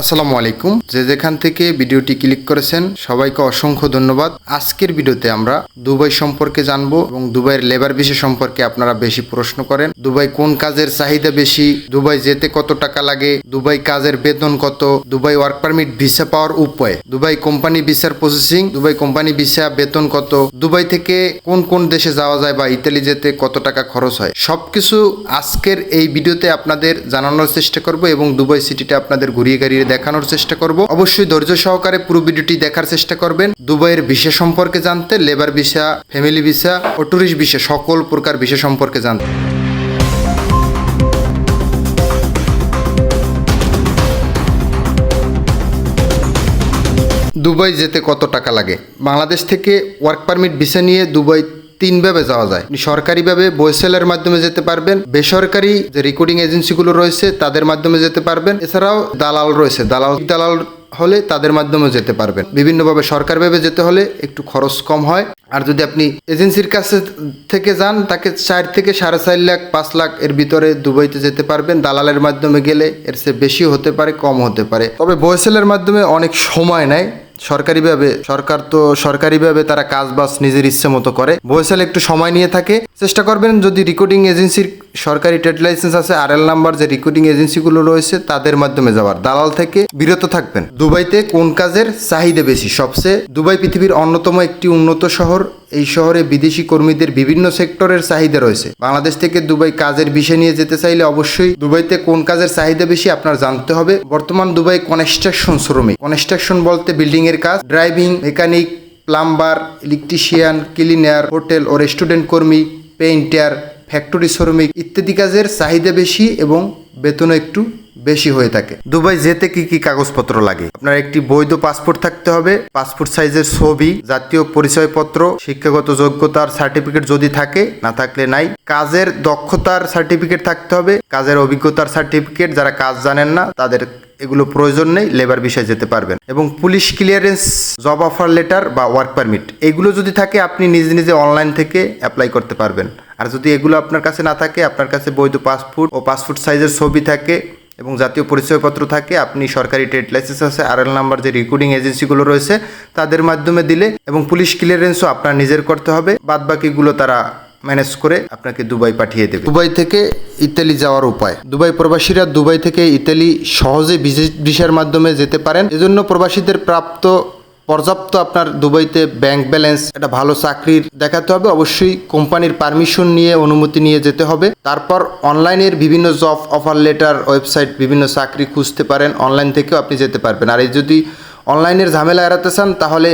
আসসালামু আলাইকুম। যে যেখান থেকে ভিডিওটি ক্লিক করেছেন, সবাইকে অসংখ্য ধন্যবাদ। আজকের ভিডিওতে আমরা দুবাই সম্পর্কে জানব এবং দুবাইয়ের লেবার বিষয় সম্পর্কে আপনারা বেশি প্রশ্ন করেন। দুবাই কোন কাজের চাহিদা বেশি? দুবাই যেতে কত টাকা লাগে? দুবাই কাজের বেতন কত? দুবাই ওয়ার্ক পারমিট ভিসা পাওয়ার উপায়? দুবাই কোম্পানি ভিসার প্রসেসিং দুবাই কোম্পানি ভিসা বেতন কত? দুবাই থেকে কোন কোন দেশে যাওয়া যায় বা ইতালি যেতে কত টাকা খরচ হয়? সবকিছু আজকের এই ভিডিওতে আপনাদের জানানোর চেষ্টা করব এবং দুবাই সিটিটা আপনাদের ঘুরিয়ে গাড়িয়ে দেখানোর চেষ্টা করব। অবশ্যই ধৈর্য সহকারে পুরো ভিডিওটি দেখার চেষ্টা করবেন। দুবাইয়ের ভিসা সম্পর্কে জানতে, লেবার ভিসা, ফ্যামিলি ভিসা ও ট্যুরিস্ট ভিসা সকল প্রকার ভিসা সম্পর্কে জানতে। দুবাই যেতে কত টাকা লাগে? বাংলাদেশ থেকে ওয়ার্ক পারমিট ভিসা নিয়ে দুবাই তিনভাবে যাওয়া যায়। সরকারিভাবে বইসেলের মাধ্যমে যেতে পারবেন, বেসরকারি যে রেকর্ডিং এজেন্সিগুলো রয়েছে, তাদের মাধ্যমে যেতে পারবেন। এছাড়াও দালাল রয়েছে, দালাল দালাল হলে তাদের মাধ্যমে যেতে পারবেন। বিভিন্নভাবে সরকারিভাবে যেতে হলে একটু খরচ কম হয়। আর যদি আপনি এজেন্সির কাছে থেকে যান, তাকে চার থেকে সাড়ে চার লাখ, পাঁচ লাখ এর ভিতরে দুবাইতে যেতে পারবেন। দালালের মাধ্যমে গেলে এর চেয়ে বেশি হতে পারে কম হতে পারে। তবে বয়সেলের মাধ্যমে অনেক সময় নেয়। সরকারিভাবে, সরকার তো সরকারিভাবে তারা কাজ বাস নিজের ইচ্ছে মতো করে। বয়সেল একটু সময় নিয়ে থাকে। চেষ্টা করবেন যদি রেকর্ডিং এজেন্সির সরকারি ট্রেড লাইসেন্স আছে আর এল নাম্বার যে রেকর্ডিং এজেন্সিগুলো রয়েছে, তাদের মাধ্যমে যাওয়ার। দালাল থেকে বিরত থাকবেন। দুবাইতে কোন কাজের চাহিদা বেশি? সবচেয়ে দুবাই পৃথিবীর অন্যতম একটি উন্নত শহর। এই শহরে বিদেশি কর্মীদের বিভিন্ন সেক্টরের চাহিদা রয়েছে। বাংলাদেশ থেকে দুবাই কাজের বিষয় নিয়ে যেতে চাইলে অবশ্যই দুবাইতে কোন কাজের চাহিদা বেশি আপনার জানতে হবে। বর্তমান দুবাই কনস্ট্রাকশন শ্রমিক। কনস্ট্রাকশন বলতে বিল্ডিং এর কাজ, driving, mechanic, plumber, electrician, cleaner, hotel ও রেস্টুরেন্ট কর্মী, পেইন্টার ফ্যাক্টরি শ্রমিক ইত্যাদি কাজের চাহিদা বেশি এবং বেতনও একটু বেশি হয়ে থাকে। দুবাই যেতে কি কি কাগজপত্র লাগে? আপনার একটি বৈধ পাসপোর্ট থাকতে হবে, পাসপোর্ট সাইজের ছবি, জাতীয় পরিচয়পত্র, শিক্ষাগত যোগ্যতার সার্টিফিকেট যদি থাকে, না থাকলে নাই। কাজের দক্ষতার সার্টিফিকেট থাকতে হবে, কাজের অভিজ্ঞতার সার্টিফিকেট, যারা কাজ জানেন না, তাদের এগুলো প্রয়োজন নেই, লেবার বিষয়ে যেতে পারবেন। এবং police clearance, job offer letter বা ওয়ার্ক পারমিট, এগুলো যদি থাকে, আপনি নিজে নিজে অনলাইন থেকে অ্যাপ্লাই করতে পারবেন। আর যদি এগুলো আপনার কাছে না থাকে, আপনার কাছে বৈধ পাসপোর্ট ও পাসপোর্ট সাইজের ছবি থাকে এবং জাতীয় পরিচয়পত্র থাকে, আপনি সরকারি ট্রেড লাইসেন্স আছে আর এল নাম্বার যে রিক্রুটিং এজেন্সিগুলো রয়েছে, তাদের মাধ্যমে দিলে এবং পুলিশ ক্লিয়ারেন্সও আপনার নিজের করতে হবে। বাদ বাকিগুলো তারা ম্যানেজ করে আপনাকে দুবাই পাঠিয়ে দেবে। দুবাই থেকে ইতালি যাওয়ার উপায়। দুবাই প্রবাসীরা দুবাই থেকে ইতালি সহজে ভিসার মাধ্যমে যেতে পারেন। এজন্য প্রবাসীদের প্রাপ্ত পর্যাপ্ত আপনার দুবাইতে ব্যাংক ব্যালেন্স একটা ভালো চাকরির দেখাতে হবে। অবশ্যই কোম্পানির পারমিশন নিয়ে অনুমতি নিয়ে যেতে হবে। তারপর অনলাইনের বিভিন্ন জব অফার লেটার ওয়েবসাইট বিভিন্ন চাকরি খুঁজতে পারেন। অনলাইন থেকেও আপনি যেতে পারবেন। আর এই যদি অনলাইনের ঝামেলা এড়াতে চান, তাহলে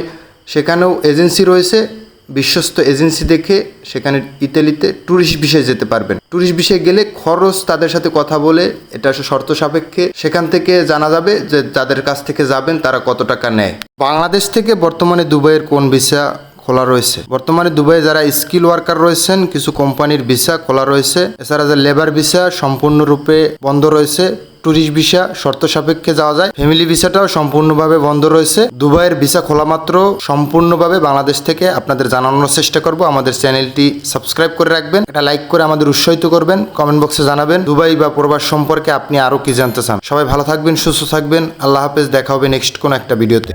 সেখানেও এজেন্সি রয়েছে। বিশ্বস্ত এজেন্সি দেখে সেখানে ইতালিতে ট্যুরিস্ট বিষয়ে যেতে পারবেন। ট্যুরিস্ট বিষয়ে গেলে খরচ তাদের সাথে কথা বলে, এটা শর্ত সাপেক্ষে। সেখান থেকে জানা যাবে যে যাদের কাছ থেকে যাবেন, তারা কত টাকা নেয়। বাংলাদেশ থেকে বর্তমানে দুবাইয়ের কোন ভিসা খোলা রয়েছে? বর্তমানে দুবাইয়ে যারা স্কিল ওয়ার্কার রয়েছেন, কিছু কোম্পানির ভিসা খোলা রয়েছে। এছাড়া যে লেবার ভিসা সম্পূর্ণরূপে বন্ধ রয়েছে। ট্যুরিস্ট ভিসা শর্ত সাপেক্ষে যাওয়া যায়। ফ্যামিলি ভিসাটাও সম্পূর্ণভাবে বন্ধ রয়েছে। দুবাইয়ের ভিসা খোলা মাত্র সম্পূর্ণভাবে বাংলাদেশ থেকে আপনাদের জানানোর চেষ্টা করব। আমাদের চ্যানেলটি সাবস্ক্রাইব করে রাখবেন। এটা লাইক করে আমাদের উৎসাহিত করবেন। কমেন্ট বক্সে জানাবেন, দুবাই বা প্রবাস সম্পর্কে আপনি আরও কি জানতে চান। সবাই ভালো থাকবেন, সুস্থ থাকবেন। আল্লাহ হাফেজ, দেখা হবে নেক্সট কোনো একটা ভিডিওতে।